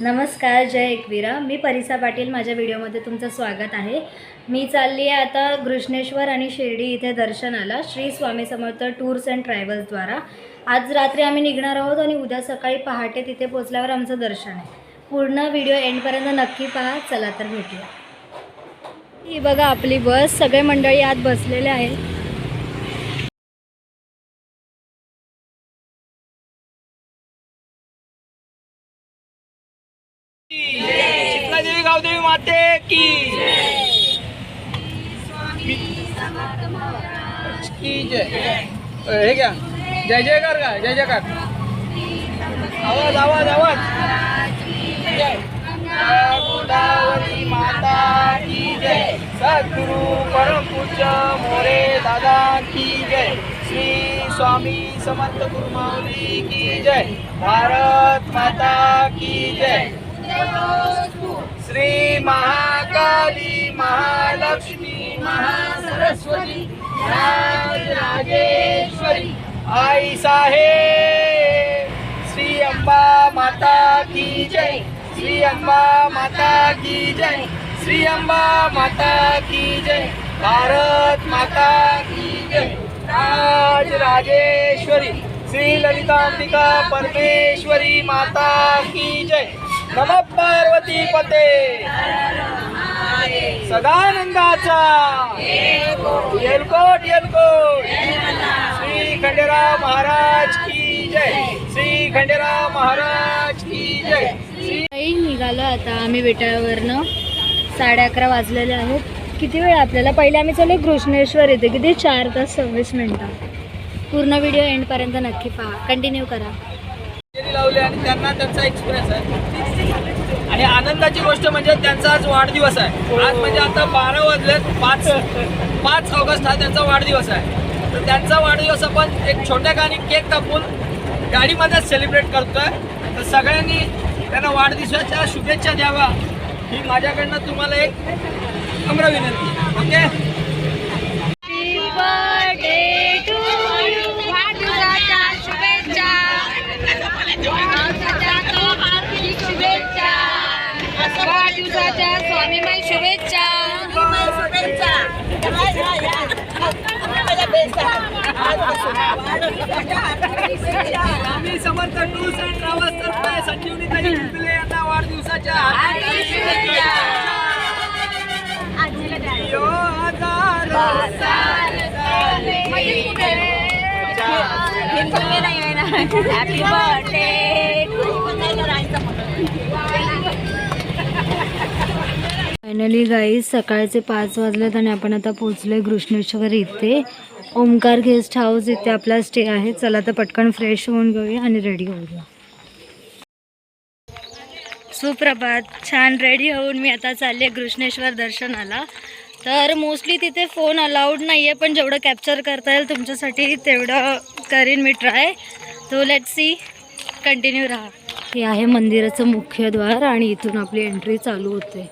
नमस्कार जय एकवीरा. मी परिसा पाटील माझ्या व्हिडिओमध्ये तुमचं स्वागत आहे. मी चालली आहे आता घृष्णेश्वर आणि शिर्डी इथे दर्शनाला श्री स्वामी समर्थ टूर्स अँड ट्रॅव्हल्सद्वारा आज रात्री आम्ही निघणार आहोत आणि उद्या सकाळी पहाटे तिथे पोचल्यावर आमचं दर्शन आहे. पूर्ण व्हिडिओ एंडपर्यंत नक्की पहा. चला तर भेटूया. ही बघा आपली बस. सगळे मंडळी आत बसलेले आहेत. देवी गावदेवी माते की जय. हे घ्या. जय जयकार का? जय जयकार आवाज आवाज आवाज. गोदावरी माता की जय. सद्गुरु मोरे दादा की जय. श्री स्वामी समर्थ गुरुमाऊली की जय. भारत माता की जय. श्री महाकाली महालक्ष्मी महासरस्वती राजेश्वरी आई साहेब. श्री अंबा माता की जय. श्री अंबा माता की जय. श्री अंबा माता की जय. भारत माता की जय. राज राजेश्वरी. श्री ललितांबिका परमेश्वरी माता की जय. नम पार्वती पते। सदानंदाचा। येलकोट येलकोट श्री खंडेराव महाराज की जय। श्री खंडेराव महाराज की जय। श्री निघालो आता आम्ही विटाळवरनं. साडे अकरा वाजलेले आहेत. किती वेळ आपल्याला? पहिले आम्ही चालू कृष्णेश्वर येते. किती? चार तास सव्वीस मिनटं. पूर्ण व्हिडिओ एंडपर्यंत नक्की पहा. कंटिन्यू करा. लावली आणि त्यांना त्यांचा एक्सपिरियन्स आहे. आणि आनंदाची गोष्ट म्हणजे त्यांचा आज वाढदिवस आहे. आज म्हणजे आता बारा वाजलेत पाच पाच ऑगस्ट हा त्यांचा वाढदिवस आहे. तर त्यांचा वाढदिवस आपण एक छोट्या गाणी केक कापून गाडीमध्येच सेलिब्रेट करतोय. तर सगळ्यांनी त्यांना वाढदिवसाच्या शुभेच्छा द्यावा ही माझ्याकडनं तुम्हाला एक नम्र विनंती. ओके वाढदिवसाच्या शुभेच्छा पावसाच्या तो हार्दिक शुभेच्छा वाढदिवसाच्या स्वामीमाई शुभेच्छा आम्ही समर्थ टूर्स अँड ट्रॅव्हल्स तर्फे संजीवनी ताई यांना वाढदिवसाच्या हॅपी बर्थडे फायनली गाई सकाळचे पाच वाजलेत आणि आपण आता पोचलोय घृष्णेश्वर इथे. ओमकार गेस्ट हाऊस इथे आपला स्टे आहे. चला तर पटकन फ्रेश होऊन घेऊया आणि रेडी होऊया. सुप्रभात. छान रेडी होऊन मी आता चालली आहे दर्शनाला. तर मोस्टली तिथे फोन अलाउड नाही आहे पण जेवढं कॅप्चर करता येईल तुमच्यासाठी तेवढं करीन मी try to let see continue राहा. हे आहे मंदिराचं मुख्य द्वार आणि इथून आपली एंट्री चालू होते.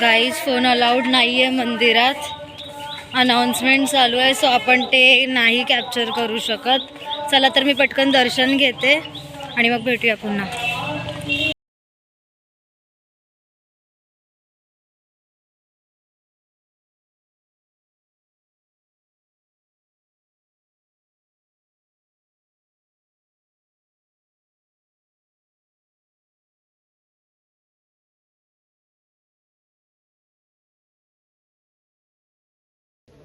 गाईज फोन अलाउड नाही आहे मंदिरात. अनाऊन्समेंट चालू आहे सो आपण ते नाही कॅप्चर करू शकत. चला तर मी पटकन दर्शन घेते. आणि मग भेटूया पुन्हा.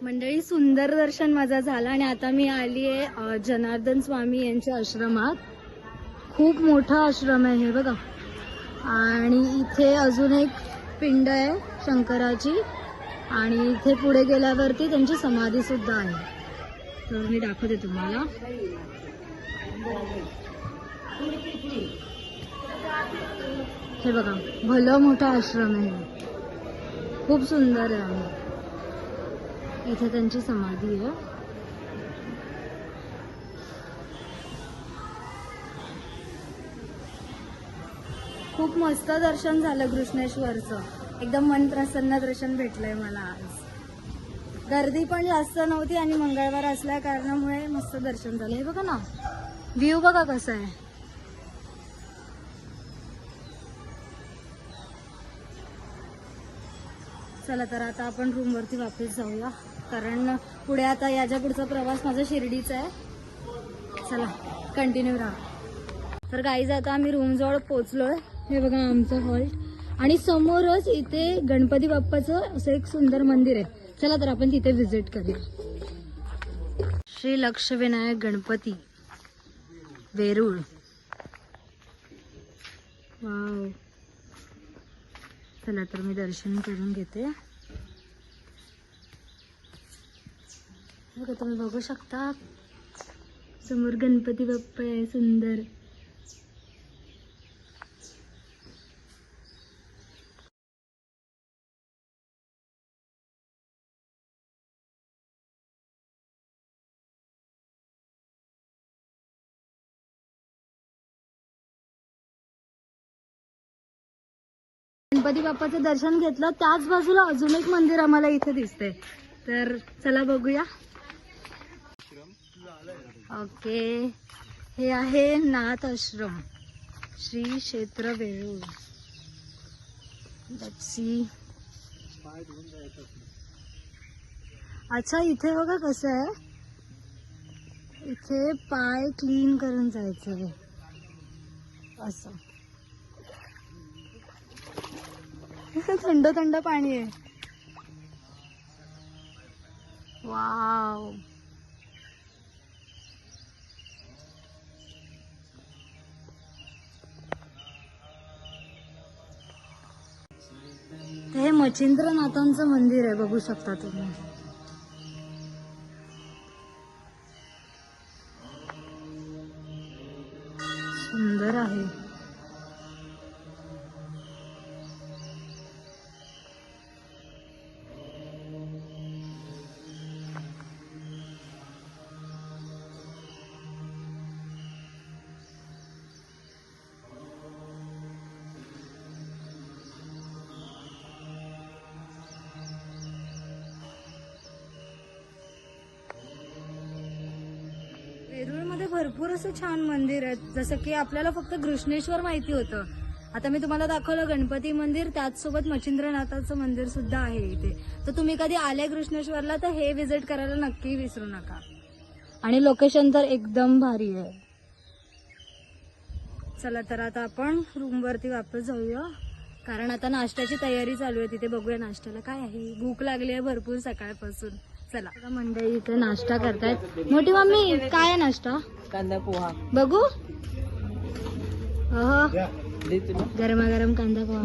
मंडळी सुंदर दर्शन माझा झाला आणि आता मी आली आहे जनार्दन स्वामी यांच्या आश्रमात. खूप मोठा आश्रम आहे हे बघा. आणि इथे अजून एक पिंड आहे शंकराची. आणि इथे पुढे गेल्यावरती त्यांची समाधी सुद्धा आहे. तर मी दाखवते तुम्हाला. हे बघा भलं मोठा आश्रम आहे. खूप सुंदर आहे इथे त्यांची समाधी आहे. खूप मस्त दर्शन झालं कृष्णेश्वरचं. एकदम मन प्रसन्न दर्शन भेटलंय मला आज. गर्दी पण जास्त नव्हती आणि मंगळवार असल्या कारणामुळे मस्त दर्शन झालं. हे बघा ना व्ह्यू बघा कसा आहे. चला तर आता आपण रूमवरती वापस जाऊया. कारण पुढे आता याच्या पुढचा प्रवास माझा शिर्डीचा आहे. चला कंटिन्यू राहा. तर गाईज आता आम्ही रूमजवळ पोचलोय हे बघा आमचं हॉल्ट आणि समोरच इथे गणपती बाप्पाचं असं एक सुंदर मंदिर आहे. चला तर आपण तिथे व्हिजिट करूया. श्री लक्षविनायक गणपती वेरूळ. वाव चला तर मी दर्शन करून घेते. बघा तुम्ही बघू शकता. समोर गणपती बाप्पा आहे सुंदर. गणपती बाप्पाचं दर्शन घेतलं त्याच बाजूला अजून एक मंदिर आम्हाला इथे दिसतंय. तर चला बघूया. ओके. हे आहे नाथ आश्रम. श्री क्षेत्र वेरूळ Let's अच्छा इथे बघा कसं आहे. इथे पाय क्लीन करून जायचं आहे असं. थंड थंड पाणी आहे. वाव हे मच्छिंद्रनाथांचं मंदिर आहे बघू शकता तुम्ही. वेरूळमध्ये भरपूर असं छान मंदिर आहेत. जसं की आपल्याला फक्त घृष्णेश्वर माहिती होतं. आता मी तुम्हाला दाखवलं गणपती मंदिर त्याचसोबत मच्छिंद्रनाथाचं मंदिर सुद्धा आहे इथे. तर तुम्ही कधी आले कृष्णेश्वरला तर हे व्हिजिट करायला नक्की विसरू नका. आणि लोकेशन तर एकदम भारी आहे. चला तर आता आपण रूमवरती वापस जाऊया. कारण आता नाश्त्याची तयारी चालू आहे. तिथे बघूया नाश्त्याला काय आहे. भूक लागली आहे भरपूर सकाळपासून. चला. मंडळी इथे नाश्ता करतायत. मोठी मम्मी काय आहे नाश्ता? कांदा पोहा. बघू. अहो गरमागरम कांदा पोहा.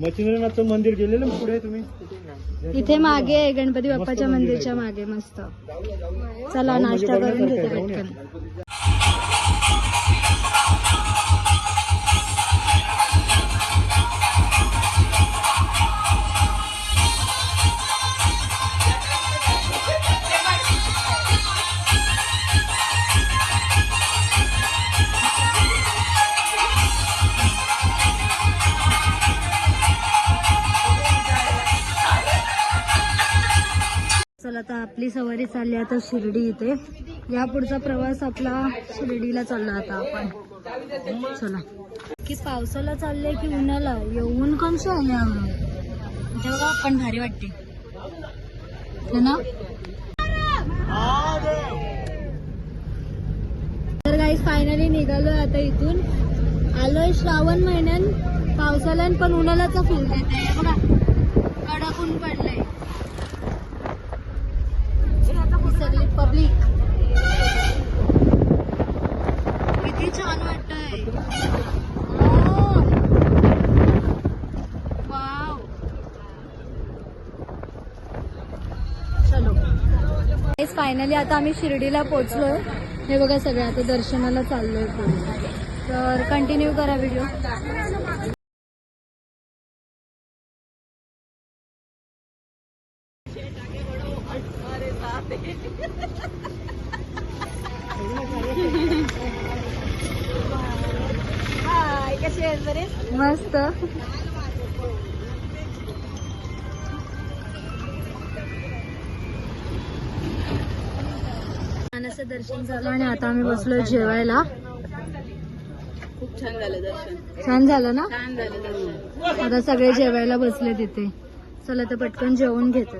मच्छिंद्रनाथचं मंदिर गेलेलं ना पुढे तुम्ही? इथे मागे आहे गणपती बाप्पाच्या मंदिरच्या मागे मस्त. चला नाश्ता करून घेते पटकन. आता आपली सवारी चालली आता शिर्डी इथे. या पुढचा प्रवास आपला शिर्डीला चालला आता आपण. चला. की पावसाला चाललंय की उन्हाला? येऊन कमस आले तेव्हा पण भारी वाटते. ना? तर काही फायनली निघालोय आता इथून. आलोय श्रावण महिन्यात. पावसाला पण उन्हाळ्याचा फील देत बघा कडक ऊन पडलंय ही सगळी पब्लिक किती छान वाटतंय ओ. वाव चलो फायनली आता आम्ही शिर्डीला पोहोचलोय. हे बघा सगळं आता दर्शनाला चाललोय तर कंटिन्यू करा व्हिडिओ देवाचं दर्शन झालं आणि आता आम्ही बसलोय जेवायला. खूप छान झालं दर्शन. छान झालं ना? छान झालं दर्शन. आता सगळे जेवायला बसले तिथे चला तर पटकन जेवून घेतो.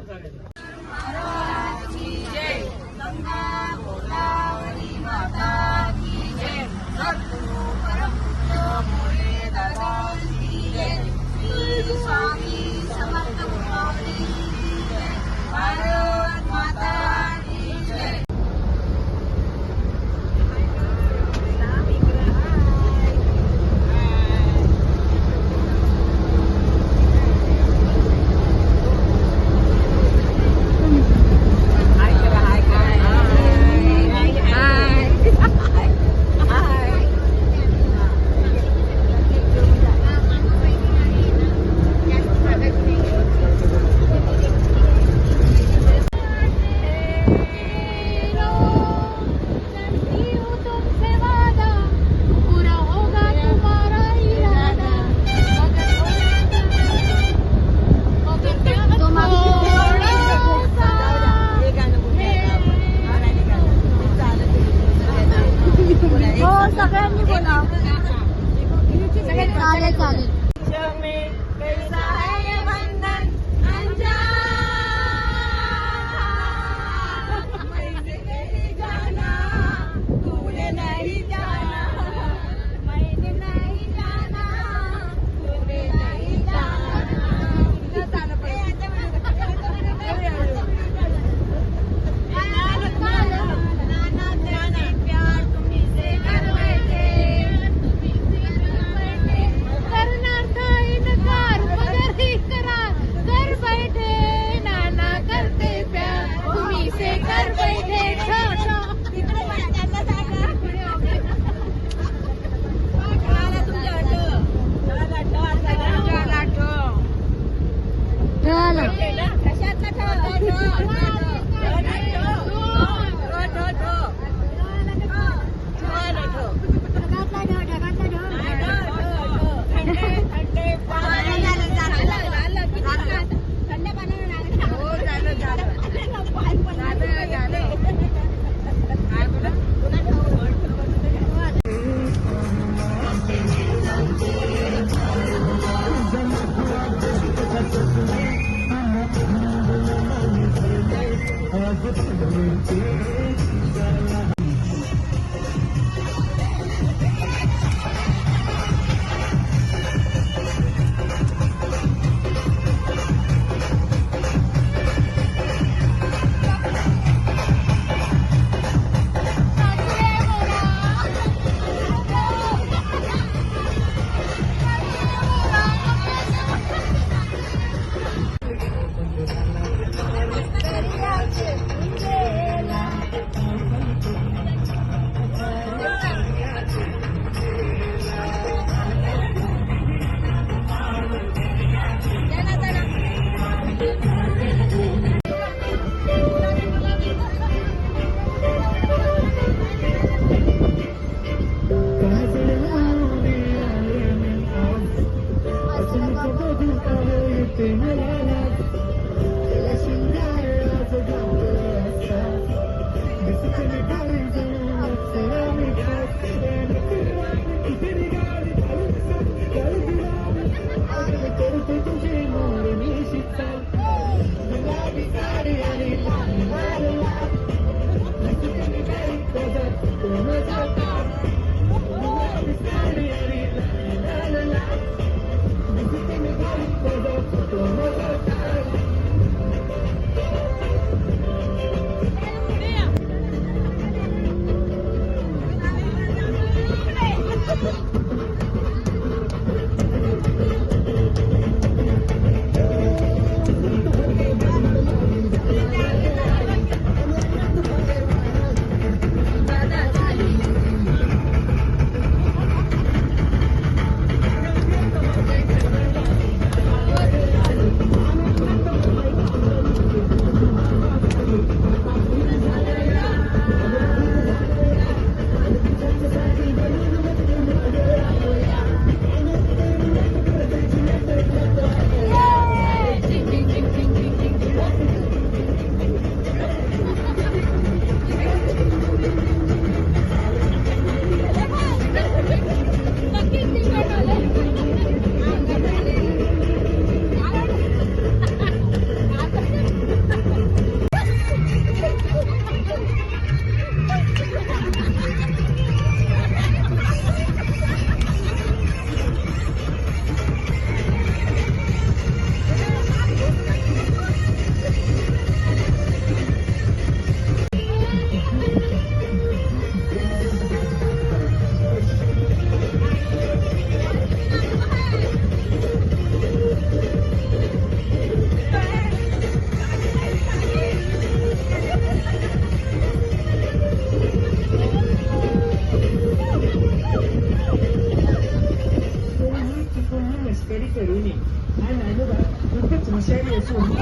Very careening. And Anuga, with the sincerity, so he is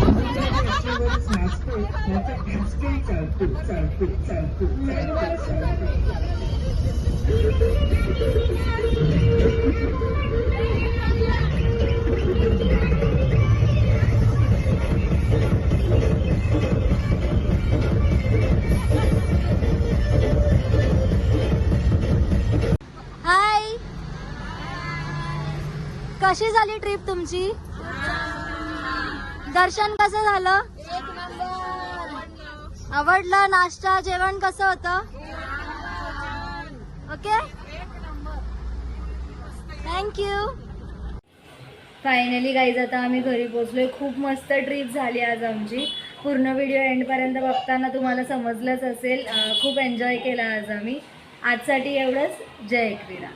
an aspect like an aspect of the self, the self, the self. Thank you. कशी झाली ट्रिप तुमची? दर्शन कसं झालं? आवडलं? नाश्ता जेवण कसं होतं? ओके? थँक्यू फायनली गाईज आता आम्ही घरी पोचलोय खूप मस्त ट्रिप झाली आज आमची. पूर्ण व्हिडिओ एंडपर्यंत बघताना तुम्हाला समजलंच असेल. खूप एन्जॉय केला आज आम्ही. आजसाठी एवढंच. जय क्रीडा